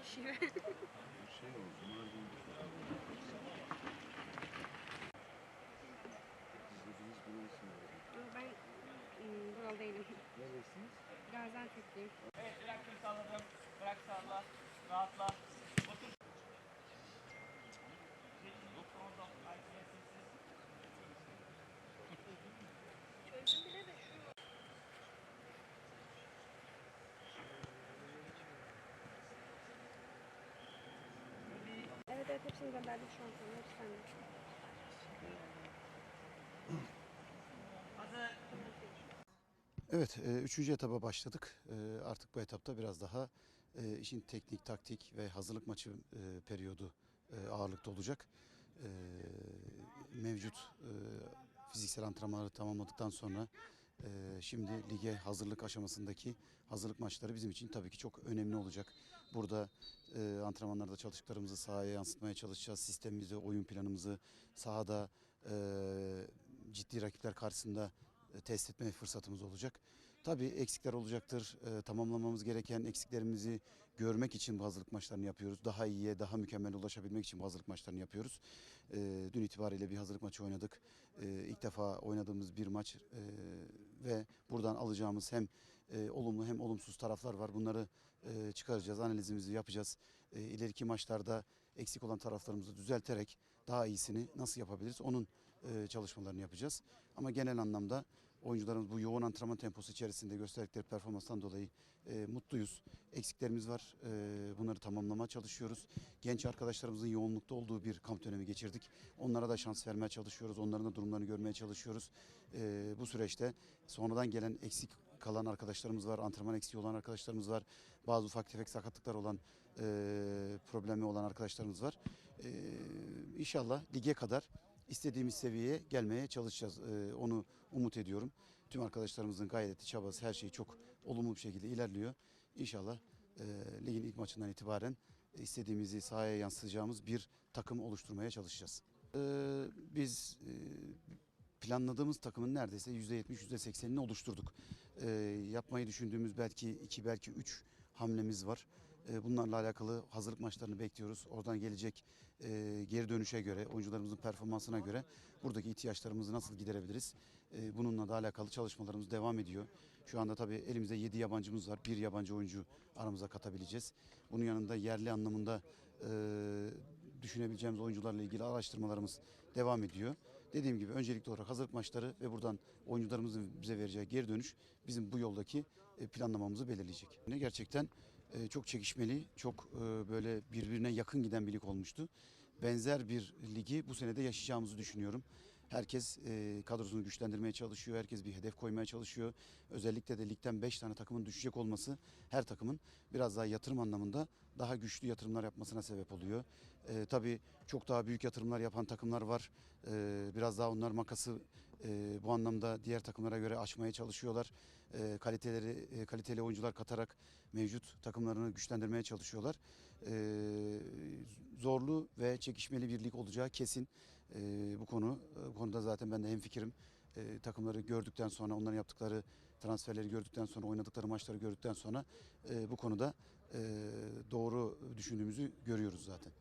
gibi. Şey oldu, buralısınız. ben ım, buralı değilim. Neresiniz? Gaziantep'liyim. Evet, bırak kül salladım. Bırak salla. Rahatla. Evet hepsini gönderdim şu an sana. Hepsi sende. Evet, e, üçüncü etaba başladık. E, artık bu etapta biraz daha e, işin teknik, taktik ve hazırlık maçı periyodu ağırlıkta olacak. Mevcut fiziksel antrenmanları tamamladıktan sonra e, şimdi lige hazırlık aşamasındaki hazırlık maçları bizim için tabii ki çok önemli olacak. Burada e, antrenmanlarda çalıştıklarımızı sahaya yansıtmaya çalışacağız. Sistemimizi, oyun planımızı sahada e, ciddi rakipler karşısında e, test etme fırsatımız olacak. Tabii eksikler olacaktır. E, tamamlamamız gereken eksiklerimizi görmek için bu hazırlık maçlarını yapıyoruz. Daha iyiye, daha mükemmel ulaşabilmek için bu hazırlık maçlarını yapıyoruz. E, dün itibariyle bir hazırlık maçı oynadık. E, ilk defa oynadığımız bir maç e, ve buradan alacağımız hem e, olumlu hem olumsuz taraflar var. Bunları e, çıkaracağız, analizimizi yapacağız. E, ileriki maçlarda eksik olan taraflarımızı düzelterek daha iyisini nasıl yapabiliriz onun e, çalışmalarını yapacağız. Ama genel anlamda oyuncularımız bu yoğun antrenman temposu içerisinde gösterdikleri performanstan dolayı e, mutluyuz. Eksiklerimiz var. E, bunları tamamlamaya çalışıyoruz. Genç arkadaşlarımızın yoğunlukta olduğu bir kamp dönemi geçirdik. Onlara da şans vermeye çalışıyoruz. Onların da durumlarını görmeye çalışıyoruz. E, bu süreçte sonradan gelen eksik kalan arkadaşlarımız var. Antrenman eksiği olan arkadaşlarımız var. Bazı ufak tefek sakatlıklar olan, e, problemi olan arkadaşlarımız var. E, inşallah lige kadar istediğimiz seviyeye gelmeye çalışacağız. E, onu umut ediyorum. Tüm arkadaşlarımızın gayreti, çabası, her şey çok olumlu bir şekilde ilerliyor. İnşallah e, ligin ilk maçından itibaren istediğimizi sahaya yansıtacağımız bir takım oluşturmaya çalışacağız. E, biz e, planladığımız takımın neredeyse %70, %80'ini oluşturduk. Ee, yapmayı düşündüğümüz belki iki, belki üç hamlemiz var. Ee, bunlarla alakalı hazırlık maçlarını bekliyoruz. Oradan gelecek e, geri dönüşe göre, oyuncularımızın performansına göre buradaki ihtiyaçlarımızı nasıl giderebiliriz? Ee, bununla da alakalı çalışmalarımız devam ediyor. Şu anda tabii elimizde 7 yabancımız var. Bir yabancı oyuncu aramıza katabileceğiz. Bunun yanında yerli anlamında e, düşünebileceğimiz oyuncularla ilgili araştırmalarımız devam ediyor. Dediğim gibi öncelikli olarak hazırlık maçları ve buradan oyuncularımızın bize vereceği geri dönüş bizim bu yoldaki e, planlamamızı belirleyecek. Gerçekten e, çok çekişmeli, çok e, böyle birbirine yakın giden bir lig olmuştu. Benzer bir ligi bu senede yaşayacağımızı düşünüyorum. Herkes e, kadrosunu güçlendirmeye çalışıyor. Herkes bir hedef koymaya çalışıyor. Özellikle de ligden 5 tane takımın düşecek olması her takımın biraz daha yatırım anlamında daha güçlü yatırımlar yapmasına sebep oluyor. E, tabii çok daha büyük yatırımlar yapan takımlar var. E, biraz daha onlar makası e, bu anlamda diğer takımlara göre açmaya çalışıyorlar. E, kaliteleri e, kaliteli oyuncular katarak mevcut takımlarını güçlendirmeye çalışıyorlar. E, zorlu ve çekişmeli bir lig olacağı kesin. E, bu konu bu konuda zaten ben de hemfikirim. E, takımları gördükten sonra onların yaptıkları transferleri gördükten sonra oynadıkları maçları gördükten sonra e, bu konuda e, doğru düşündüğümüzü görüyoruz zaten.